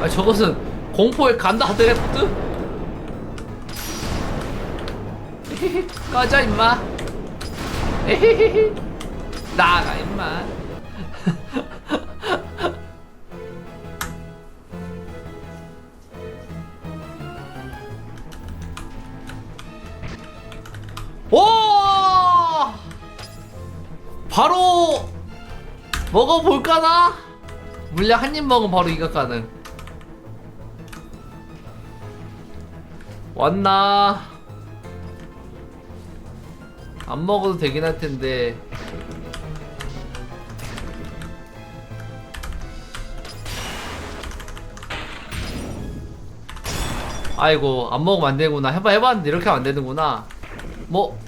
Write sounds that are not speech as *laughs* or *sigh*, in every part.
아 저것은 공포의 간다 드래프트? *laughs* 꺼져 임마. *laughs* 나가 임마 *laughs* 오 바로 먹어볼까나? 물량 한입 먹으면 바로 이각 가능 왔나? 안 먹어도 되긴 할 텐데. 아이고 안 먹으면 안 되구나. 해봐 해봤는데 이렇게 하면 안 되는구나. 뭐?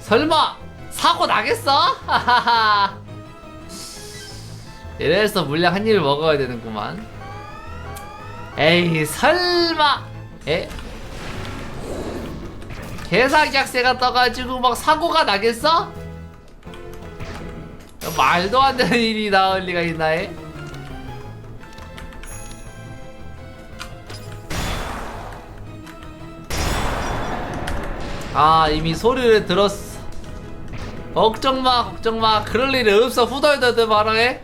설마 사고 나겠어? 이래서 물량 한 입을 먹어야 되는구만. 에이 설마. 에? 개사기약세가 떠가지고 막 사고가 나겠어? 말도 안 되는 일이 나올 리가 있나 해? 아 이미 소리를 들었어 걱정마 걱정마 그럴 일이 없어 후덜덜덜 말해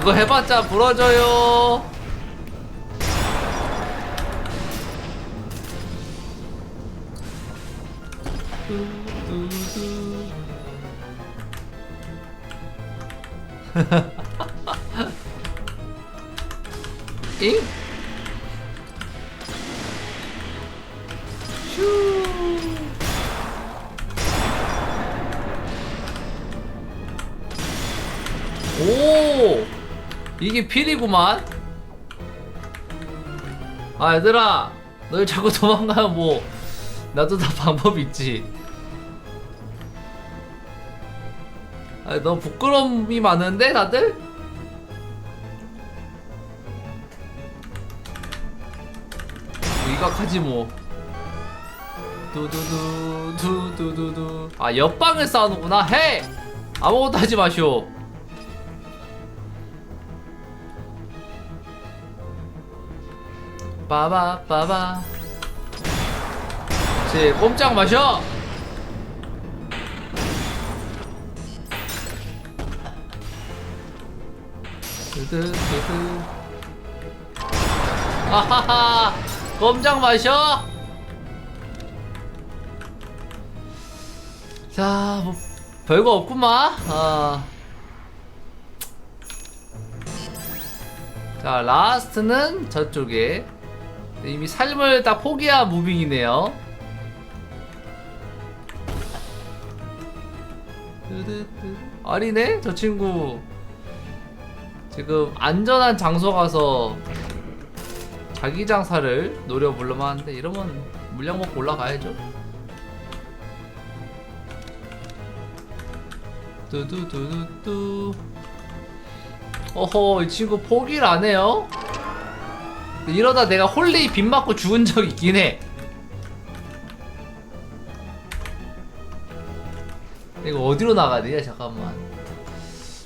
그거 해봤자 부러져요 잉? 슈. 이게 필이구만. 아, 얘들아. 너 자꾸 *laughs* 도망가면 뭐, 나도 다 방법 있지. 아, 너 부끄러움이 많은데, 다들? 이각하지 뭐. 두두두 두두두두 아 옆방을 싸우는구나 해 아무것도 하지 마시오 빠바 빠바. 제 꼼짝 마셔! 두두두두. 아하하! 꼼짝 마셔! 자, 뭐 별거 없구만. 아. 자, 라스트는 저쪽에 이미 삶을 다 포기한 무빙이네요. 아니네, 저 친구 지금 안전한 장소 가서 자기 장사를 노려보려면 하는데 이러면 물량 먹고 올라가야죠. 뚜두두두뚜 어허 이 친구 포기를 안 해요? 이러다 내가 홀리 빗 맞고 죽은 적 있긴 해. 이거 어디로 나가야 되냐? 잠깐만.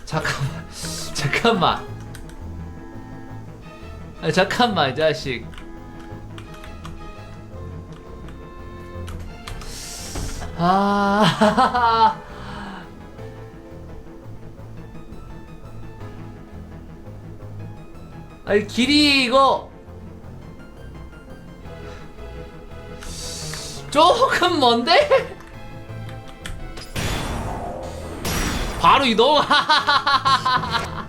잠깐만. *laughs* 잠깐만. 아 잠깐만 이 자식. 아. *laughs* 아니 길이 이거 조금 먼데? 바로 이동? 하하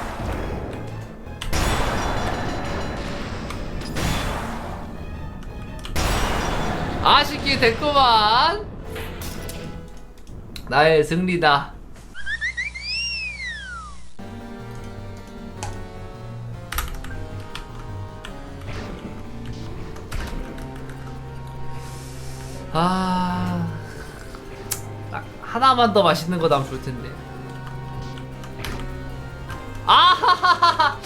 *laughs* 아쉽게 됐구만. 나의 승리다 아 하나만 더 맛있는 거 나면 좋을 텐데. 아하하하!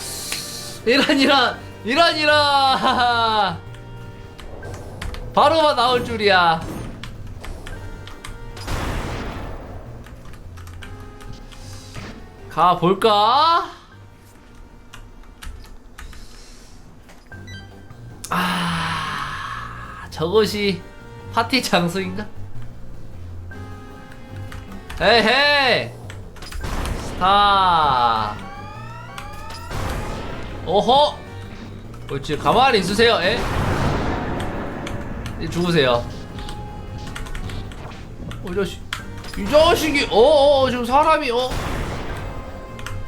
이런 이런 이런 이런 바로만 나올 줄이야. 가 볼까? 아 저것이 파티 장소인가? 헤헤 스타! 오호! 옳지 가만히 있으세요 에? 이 죽으세요. 어, 이 자식 이 자식이 어어 지금 사람이 어?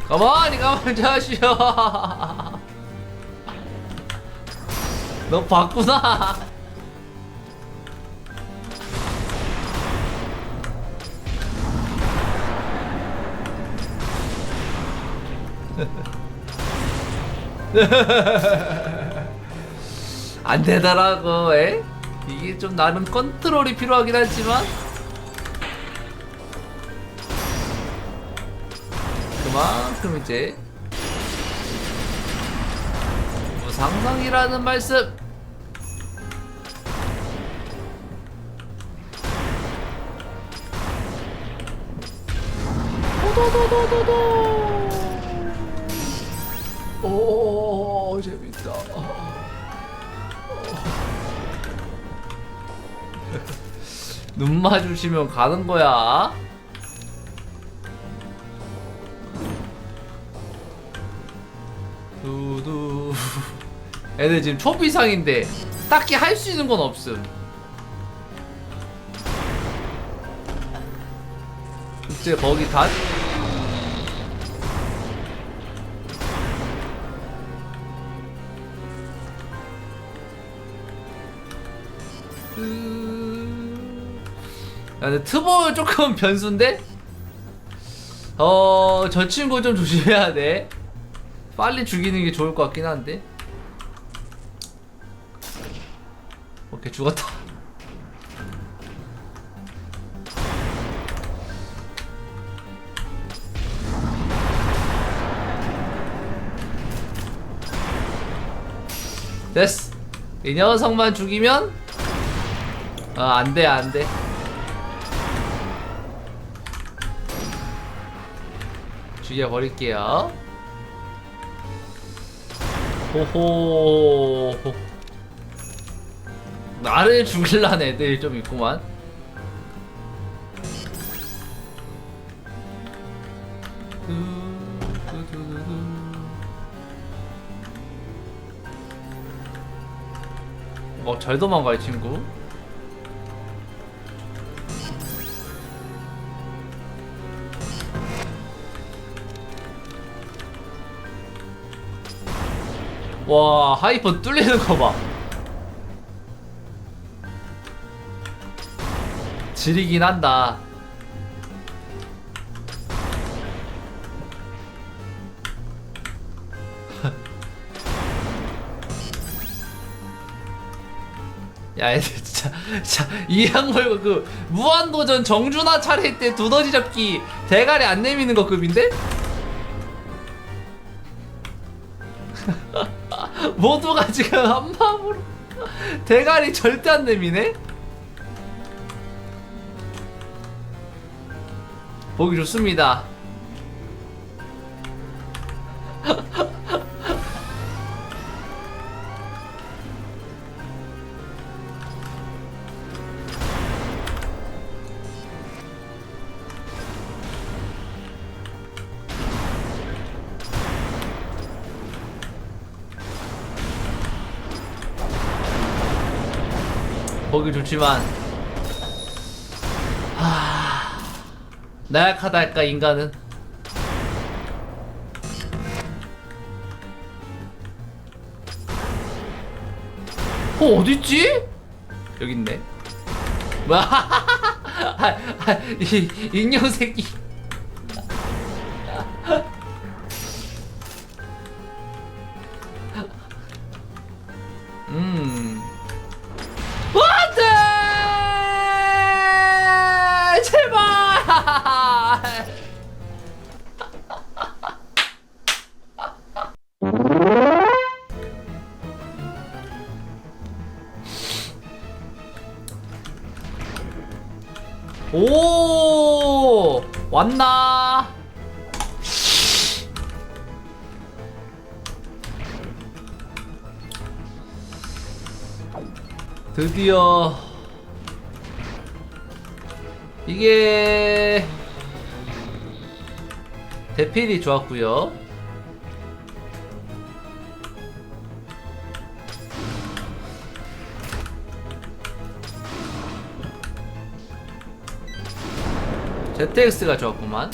가만히 가만히 자식아 *laughs* 너 봤구나 *laughs* 안 되더라고, 에? 이게 좀 나는 컨트롤이 필요하긴 하지만. 그만큼 이제 무상상이라는 말씀. 도도도도도도 오 재밌다. *laughs* 눈 마주치면 가는 거야? 두두. 애들 지금 초비상인데 딱히 할 수 있는 건 없음. 이제 거기 다 근데 트보 조금 *laughs* 변수인데? 어, 저 친구 좀 조심해야 돼. 빨리 죽이는 게 좋을 것 같긴 한데. 오케이, 죽었다. 됐어. 이 녀석만 죽이면, 아, 안 돼, 안 돼. 죽여버릴게요. 호호. 나를 죽일란 애들이 좀 있구만. 어, 잘 도망가, 이 친구. 와 하이퍼 뚫리는 거 봐. 지리긴 한다. *laughs* 야, 애들 진짜, 자, 이양물고 그 무한도전 정준하 차례 때 두더지 잡기 대가리 안 내미는 거 급인데? *laughs* *laughs* 모두가 지금 한 마음으로 대가리 절대 안 내미네? 보기 좋습니다. 좋지만 하... 나약하달까 인간은? 어 어딨지? 여기 있네. 뭐야? *laughs* 아, 아, 이 인형 새끼 드디어 이게 대필이 좋았고요. ZX가 좋았구만.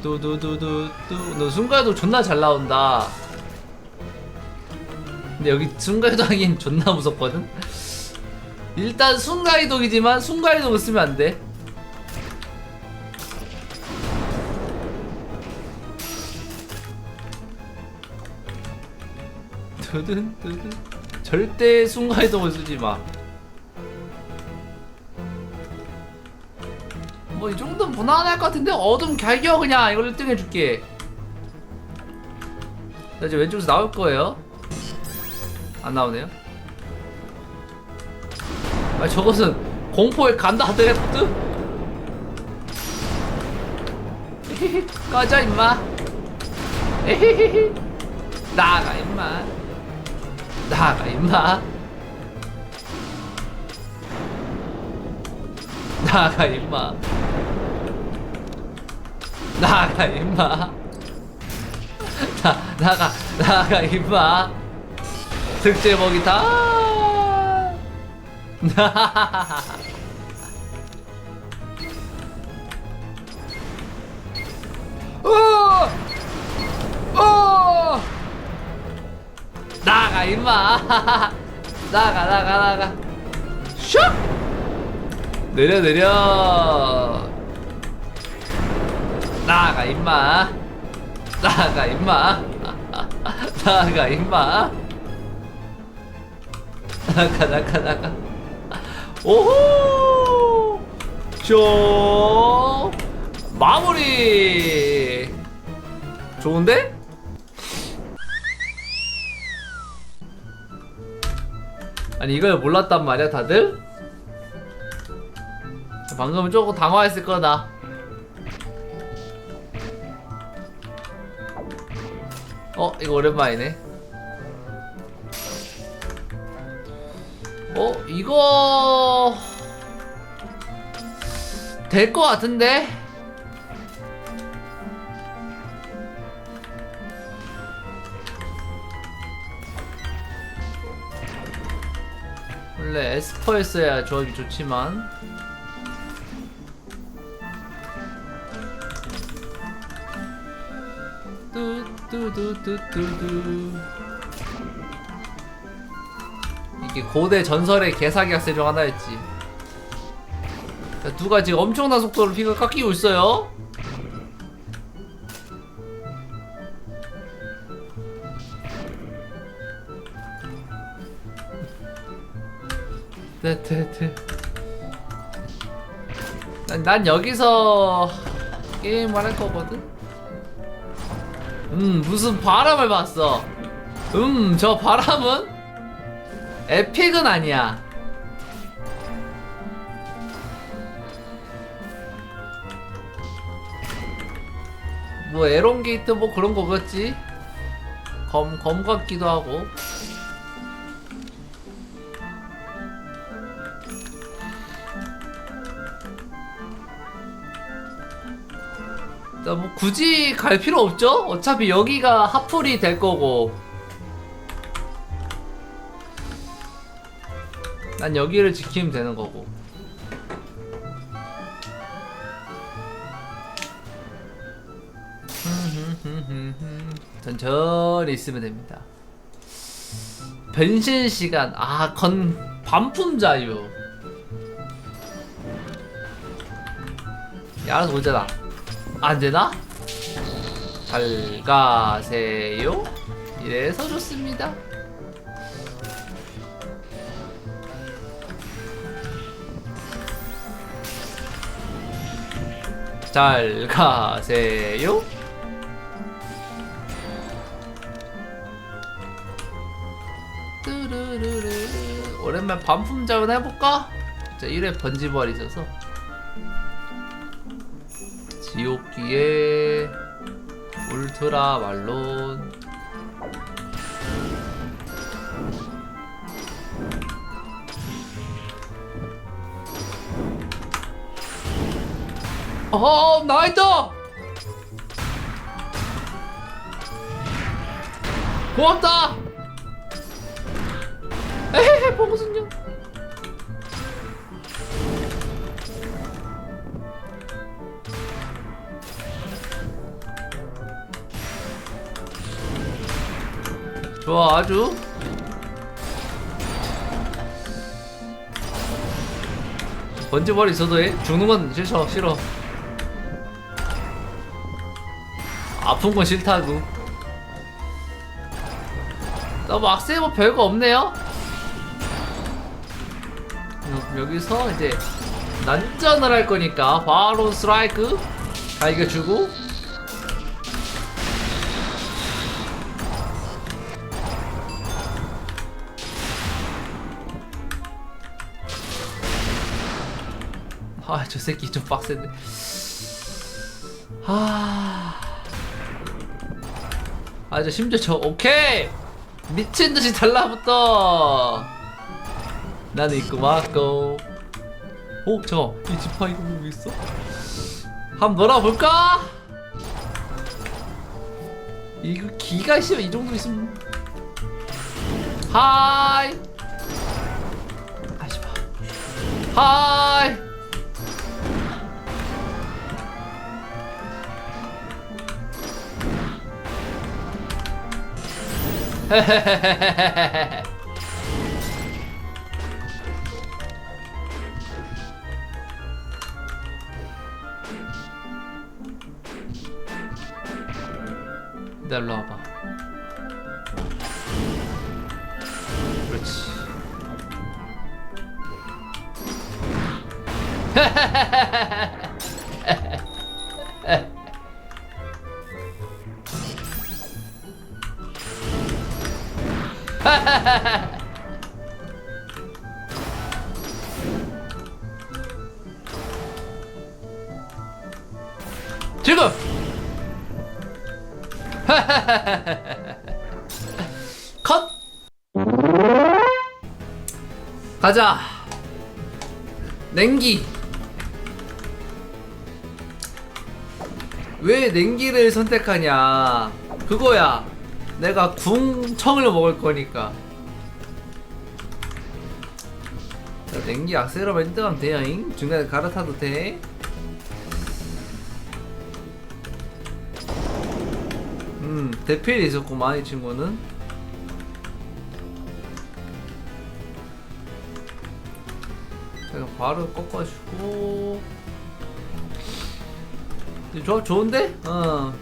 뚜두두두뚜. 너 순간이동 존나 잘 나온다 근데 여기 순간이동하긴 존나 무섭거든? 일단 순간이동이지만 순간이동을 쓰면 안돼. 두둔 두둔 절대 순간이동을 쓰지 마. 뭐 이 정도는 무난할 것 같은데? 어둠 갈겨 그냥. 이걸 1등 해줄게. 자 이제 왼쪽에서 나올 거예요 안 나오네요? 아 저것은 공포에 간다 하더라도 꺼져 임마. 에헤헤헤. 나가 임마. 나가 임마. 나가 임마. 나가 임마. 나 나가 나가 임마 득제 먹이 다. *laughs* 어! 어! 나가 임마. *laughs* 나가 나가 나가. 슉! 내려 내려. 나가 임마. *laughs* 나가 임마. 나가 임마 나가 나가 나가. 오호! 쇼! 마무리! 좋은데? 아니 이걸 몰랐단 말이야 다들? 방금은 조금 당황했을 거다. 어 이거 오랜만이네 어 이거 될 것 같은데? 원래 에스퍼였어야 조합이 좋지만. 뚜뚜뚜뚜뚜뚜 이게 고대 전설의 개사기 학생 중 하나였지. 자, 누가 지금 엄청난 속도로 피가 깎이고 있어요? 네네네. 난, 난 여기서 게임을 할 거거든? 음 무슨 바람을 봤어? 음 저 바람은 에픽은 아니야. 뭐 에론 게이트 뭐 그런 거겠지? 검, 검 같기도 하고. 나뭐 굳이 갈 필요 없죠? 어차피 여기가 하풀이 될 거고 난 여기를 지키면 되는 거고 천천히 있으면 됩니다 변신 시간 아 건 반품 자유 야 알아서 오잖아 안 되나? 잘 가세요. 이래서 좋습니다. 잘 가세요. 오랜만 반품 자원 해볼까? 자 1회 번지부활이 있어서 지옥기에 울트라 말론 어 나이트 고맙다! 에헤헤 봉순영 좋아 아주. 번지벌이 있어도 해? 죽는 건 싫어 싫어 아픈 건 싫다고. 너무 악세이 뭐 별거 없네요? 여- 여기서 이제 난전을 할 거니까 바로 스트라이크 갈겨주고. 아 저 새끼 좀 빡센데. 아... 아, 저 심지어 저, 오케이! 미친 듯이 달라붙어! 나는 있고 맞고. 오, 저, 이 지파 이거 보고 있어? 한번 놀아볼까? 이거 기가 있으면 이 정도 있으면. 하이! 아시바. 하이! *laughs* 일로 와봐. 그렇지. *laughs* *laughs* 컷! 가자! 냉기! 왜 냉기를 선택하냐? 그거야! 내가 궁청을 먹을 거니까. 자, 냉기 악세러만 1등하면 돼요 잉? 중간에 갈아타도 돼? 대필이 있었구만, 이 친구는. 제가 바로 꺾어주고. 좋, 좋은데? 어.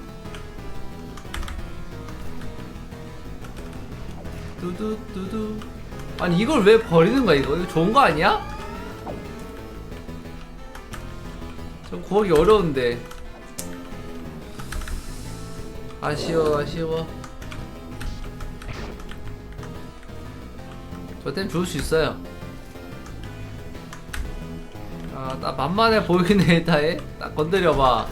두두, 두두. 아니, 이걸 왜 버리는 거야, 이거? 이거 좋은 거 아니야? 좀 구하기 어려운데. 아쉬워 아쉬워 저땐 죽을 수 있어요 아나 만만해 해 다해 딱 건드려봐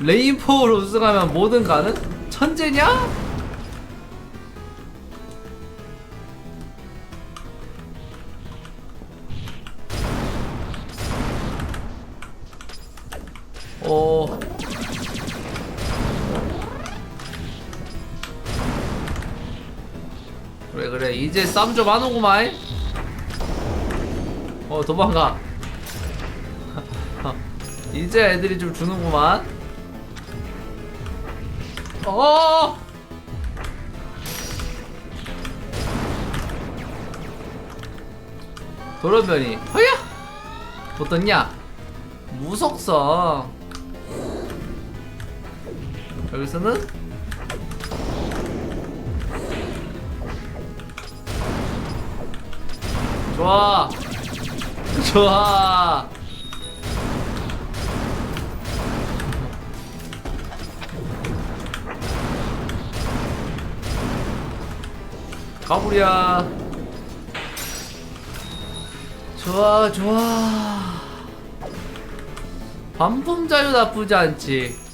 레인포우로 우승하면 뭐든 가능? 천재냐? 어. 그래 그래. 이제 쌈 좀 하는구만. 어 도망가. *laughs* 이제 애들이 좀 주는구만. 어! 도련변이. 허야! 어떻냐? 무속성 여기서는 좋아. 좋아. 가부리야. 좋아 좋아. 반품 자유 나쁘지 않지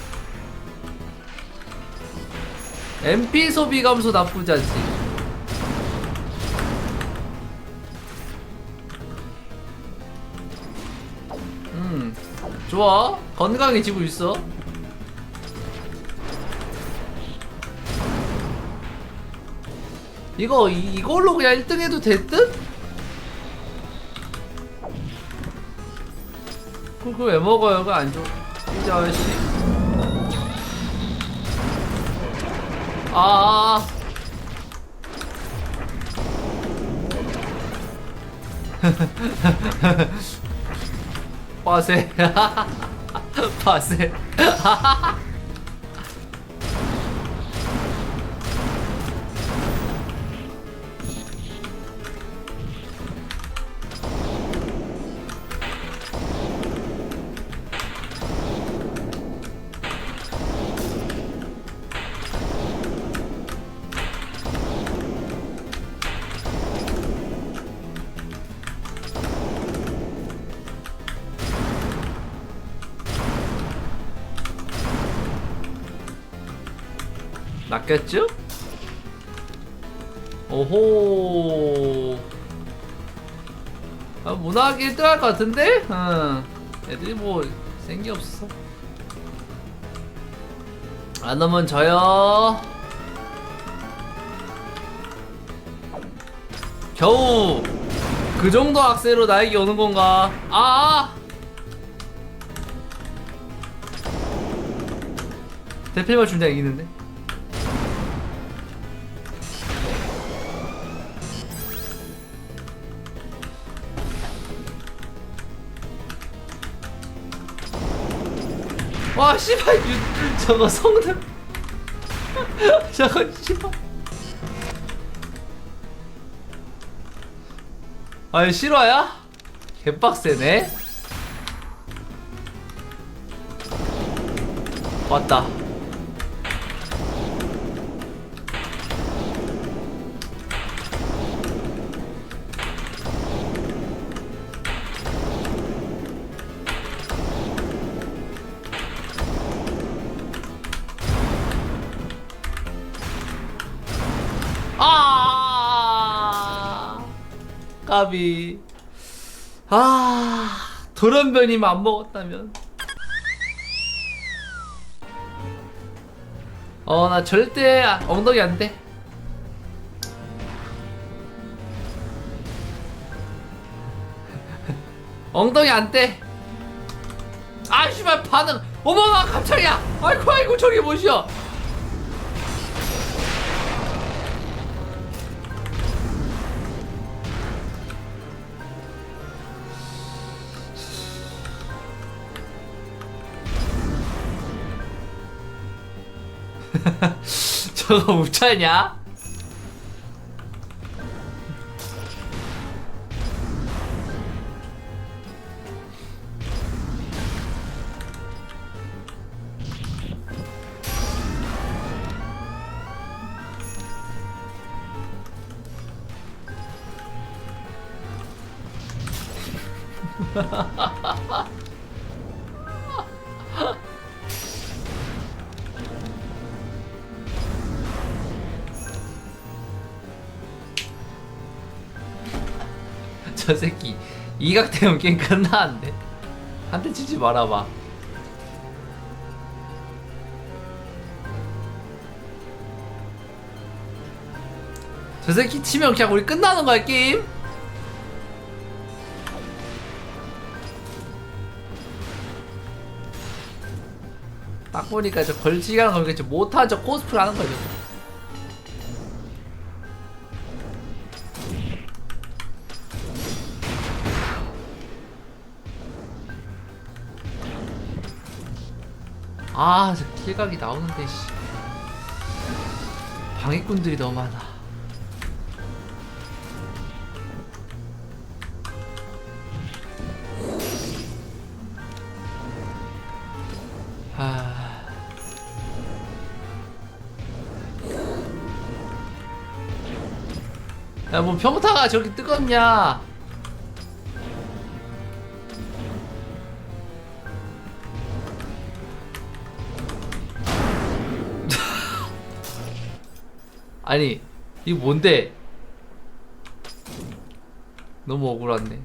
MP 소비 감소 나쁘지 않지 음 좋아 건강해지고 있어 이거 이, 이걸로 그냥 1등 해도 될 듯? 그거 왜 먹어요? 그거 안 좋아. 이 자식. 아. *laughs* 빠세. *laughs* 빠세. *laughs* 낚였죠? 오호. 아, 무난하게 1등 할 것 같은데? 응. 애들이 뭐, 생기 없어. 안 오면 져요. 겨우 그 정도 악세로 나에게 오는 건가? 아! 대필만 준다 이기는데? 와 씨발 유, 저거 성능 *laughs* 저거 씨발. 아니 실화야? 개빡세네. 왔다 까비 아 돌연변이만 안 먹었다면. 어 나 절대 아- 엉덩이 안 돼. *laughs* 엉덩이 안 돼. 아 씨발 반응. 어머나 깜짝이야. 아이고 아이고 저기 뭐시여 저거 우차냐? 저 새끼. 이각되면 게임 끝나는데. 한 대 치지 말아봐. 저 새끼 치면 그냥 우리 끝나는 거야 게임? 딱 보니까 저 걸치기하는 거겠지 못한 저 코스프레 하는 거죠 아, 저 킬각이 나오는데, 씨. 방해꾼들이 너무 많아. 아. 야, 뭐 평타가 저렇게 뜨겁냐? 아니 이거 뭔데? 너무 억울하네